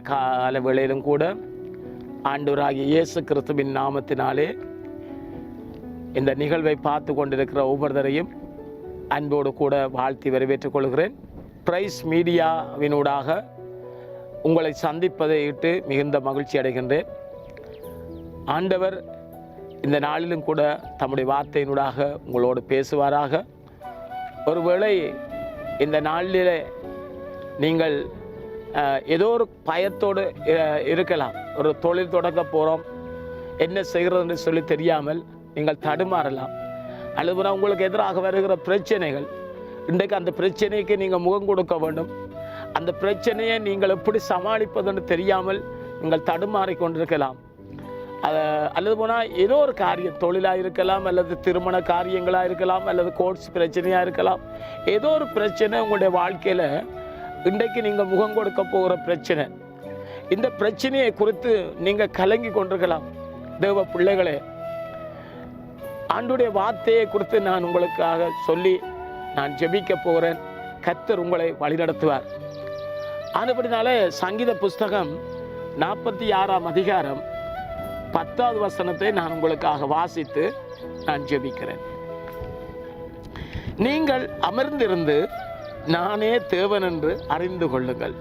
கால வேளையிலும் கூட ஆண்டவராகிய இயேசு கிறிஸ்துவின் நாமத்தினாலே இந்த நிகழ்வை பார்த்து கொண்டிருக்கிற ஒவ்வொருத்தரையும் அன்போடு கூட வாழ்த்தி வரவேற்றுக் கொள்கிறேன். பிரைஸ் மீடியாவினூடாக உங்களை சந்திப்பதை இட்டு மிகுந்த மகிழ்ச்சி அடைகின்றேன். ஆண்டவர் இந்த நாளிலும் கூட தம்முடைய வார்த்தையினூடாக உங்களோடு பேசுவாராக. ஒருவேளை இந்த நாளிலே நீங்கள் ஏதோ ஒரு பயத்தோடு இருக்கலாம். ஒரு தொழில் தொடங்க போகிறோம் என்ன செய்கிறதுன்னு சொல்லி தெரியாமல் நீங்கள் தடுமாறலாம். அல்லது உங்களுக்கு எதிராக வருகிற பிரச்சனைகள் இன்றைக்கு அந்த பிரச்சனைக்கு நீங்கள் முகம் கொடுக்க வேண்டும். அந்த பிரச்சனையை நீங்கள் எப்படி சமாளிப்பதுன்னு தெரியாமல் நீங்கள் தடுமாறி கொண்டிருக்கலாம். அல்லது போனால் ஏதோ ஒரு காரியம் தொழிலாக இருக்கலாம் அல்லது திருமண காரியங்களாக இருக்கலாம் அல்லது கோர்ட்ஸ் பிரச்சனையாக இருக்கலாம். ஏதோ ஒரு பிரச்சனை உங்களுடைய வாழ்க்கையில் இன்றைக்கு நீங்கள் முகம் கொடுக்க போகிற பிரச்சனை. இந்த பிரச்சனையை குறித்து நீங்கள் கலங்கி கொண்டிருக்கலாம். தேவ பிள்ளைகளே ஆண்டுடைய வார்த்தையை குறித்து நான் உங்களுக்காக சொல்லி நான் ஜெபிக்க போகிறேன். கத்தர் உங்களை வழிநடத்துவார். அதுபடினாலே சங்கீத புஸ்தகம் நாற்பத்தி ஆறாம் அதிகாரம் பத்தாவது வசனத்தை நான் உங்களுக்காக வாசித்து நான் ஜெபிக்கிறேன். நீங்கள் அமர்ந்திருந்து நானே தேவன் என்று அறிந்து கொள்ளுங்கள்.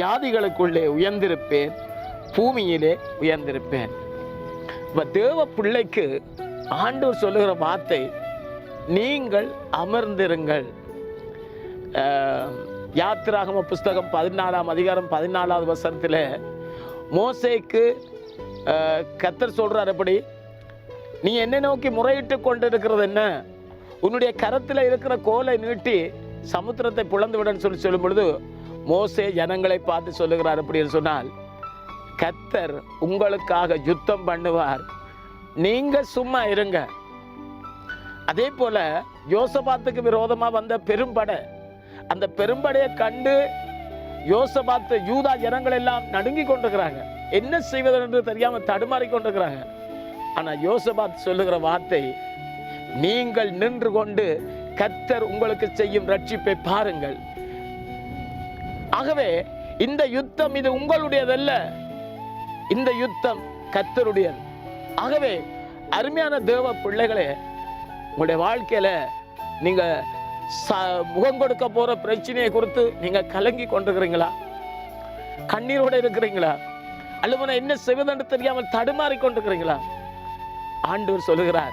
ஜாதிகளுக்குள்ளே உயர்ந்திருப்பேன் பூமியிலே உயர்ந்திருப்பேன். இப்போ தேவ பிள்ளைக்கு ஆண்டவர் சொல்லுகிற வார்த்தை நீங்கள் அமர்ந்திருங்கள். யாத்திராகம புஸ்தகம் பதினாலாம் அதிகாரம் பதினாலாவது வசனத்தில் மோசைக்கு கத்தர் சொல்கிறார் எப்படி? நீ என்னை நோக்கி முறையிட்டு கொண்டிருக்கிறது என்ன? உன்னுடைய கரத்தில் இருக்கிற கோலை நீட்டி சமுத்திரத்தை பிளந்து விடன்னு சொல்லி சொல்லும் பொழுது மோசே ஜனங்களை பார்த்து சொல்லுகிறார் அப்படின்னு சொன்னால் கத்தர் உங்களுக்காக யுத்தம் பண்ணுவார். நீங்கள் சும்மா இருங்க. அதே போல யோசபாத்துக்கு விரோதமாக வந்த பெரும்படை அந்த பெரும்படையை கண்டு யோசபாத்து யூதா ஜனங்கள் எல்லாம் நடுங்கி கொண்டிருக்கிறாங்க. என்ன செய்வது என்று தெரியாமல் தடுமாறி கொண்டிருக்கிறாங்க. ஆனால் யோசபாத் சொல்லுகிற வார்த்தை நீங்கள் நின்று கொண்டு கத்தர் உங்களுக்கு செய்யும் ரட்சிப்பை பாருங்கள். ஆகவே இந்த யுத்தம் இது உங்களுடையதல்ல. இந்த யுத்தம் கத்தருடையது. ஆகவே அருமையான தேவ பிள்ளைகளே உங்களுடைய வாழ்க்கையில நீங்க ச- முகம் கொடுக்க போற பிரச்சனையை குறித்து நீங்க கலங்கி கொண்டிருக்கிறீங்களா? கண்ணீரோட இருக்கிறீங்களா? அல்லது என்ன செய்வதென்று தெரியாமல் தடுமாறி கொண்டிருக்கிறீங்களா? ஆண்டவர் சொல்லுகிறார்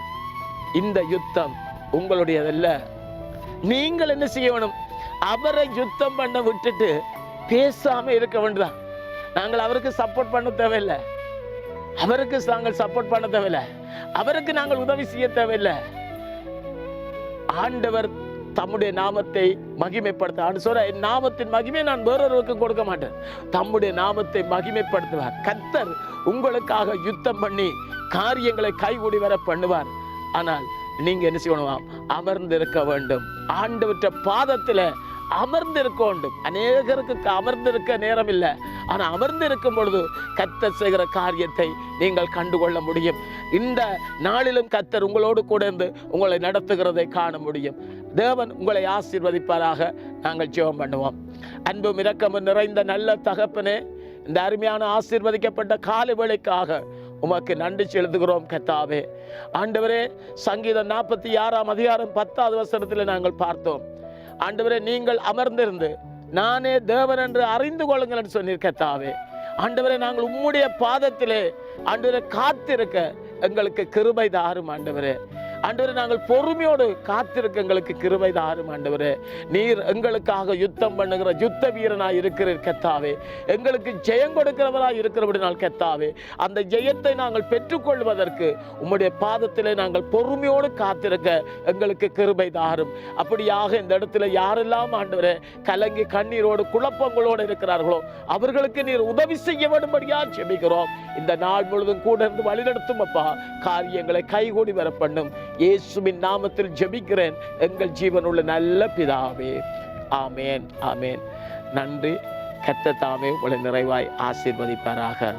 இந்த யுத்தம் உங்களுடையதல்ல. நீங்கள் என்ன செய்ய வேணும்? அவரை யுத்தம் பண்ண விட்டுட்டு பேசாமல் இருக்க வேண்டியதான் நாங்கள் அவருக்கு சப்போர்ட் பண்ண தேவையில்லை. அவருக்கு நாங்கள் சப்போர்ட் பண்ண தேவையில்லை. அவருக்கு நாங்கள் உதவி செய்ய தேவையில்லை. ஆண்டவர் தம்முடைய நாமத்தை மகிமைப்படுத்த ஆண்டு சொல்ற என் நாமத்தின் மகிமை நான் வேறொருவருக்கு கொடுக்க மாட்டேன். தம்முடைய நாமத்தை மகிமைப்படுத்துவார். கத்தர் உங்களுக்காக யுத்தம் பண்ணி காரியங்களை கைகூடி வர பண்ணுவார். ஆனால் நீங்க என்ன செய்யணும்? அமர்ந்திருக்க வேண்டும். ஆண்டவற்ற பாதத்துல அமர்ந்திருக்க வேண்டும். அநேகருக்கு அமர்ந்திருக்க நேரம் இல்லை ஆனா அமர்ந்திருக்கும் பொழுது கத்தர் செய்கிற காரியத்தை நீங்கள் கண்டுகொள்ள முடியும். இந்த நாளிலும் கத்தர் உங்களோடு கூட இருந்து உங்களை நடத்துகிறதை காண முடியும். தேவன் உங்களை ஆசீர்வதிப்பதாக நாங்கள் ஜெபம் பண்ணுவோம். அன்பும் இரக்கமும் நிறைந்த நல்ல தகப்பனே இந்த அருமையான ஆசீர்வதிக்கப்பட்ட காலை உமக்கு நன்றி செலுத்துகிறோம் கத்தாவே ஆண்டவரே சங்கீதம் நாற்பத்தி ஆறாம் அதிகாரம் பத்தாவது வசனத்தில் நாங்கள் பார்த்தோம். ஆண்டவரே நீங்கள் அமர்ந்திருந்து நானே தேவன் என்று அறிந்து கொள்ளுங்கள் என்று சொன்னீர் கத்தாவே ஆண்டவரே நாங்கள் உம்முடைய பாதத்திலே ஆண்டவரை காத்திருக்க எங்களுக்கு கிருபை தாரும் ஆண்டவரே. ஆண்டவரே நாங்கள் பொறுமையோடு காத்திருக்க எங்களுக்கு கிருபை தாரும் ஆண்டவரே. நீர் எங்களுக்காக யுத்தம் பண்ணுகிற யுத்த வீரனாய் இருக்கிறீர் கத்தாவே எங்களுக்கு ஜெயம் கொடுக்கிறவராய் இருக்கிறபடினால் கத்தாவே அந்த ஜெயத்தை நாங்கள் பெற்றுக்கொள்வதற்கு உம்முடைய பாதத்திலே நாங்கள் பொறுமையோடு காத்திருக்க எங்களுக்கு கிருபை தாரும். அப்படியாக இந்த இடத்துல யாரெல்லாம் ஆண்டவரே கலங்கி கண்ணீரோடு குழப்பங்களோடு இருக்கிறார்களோ அவர்களுக்கு நீர் உதவி செய்ய வேண்டும்படியா ஜெபிக்கிறோம். இந்த நாள் முழுவதும் கூட இருந்து வழிநடத்தும் அப்பா. காரியங்களை கைகூடி வர பண்ணும் இயேசுவின் நாமத்தில் ஜெபிக்கிறேன். எங்கள் ஜீவனுள்ள நல்ல பிதாவே. ஆமேன் ஆமேன். நன்றி. கத்த தாமே உங்களை நிறைவாய் ஆசீர்வதிப்பாராக.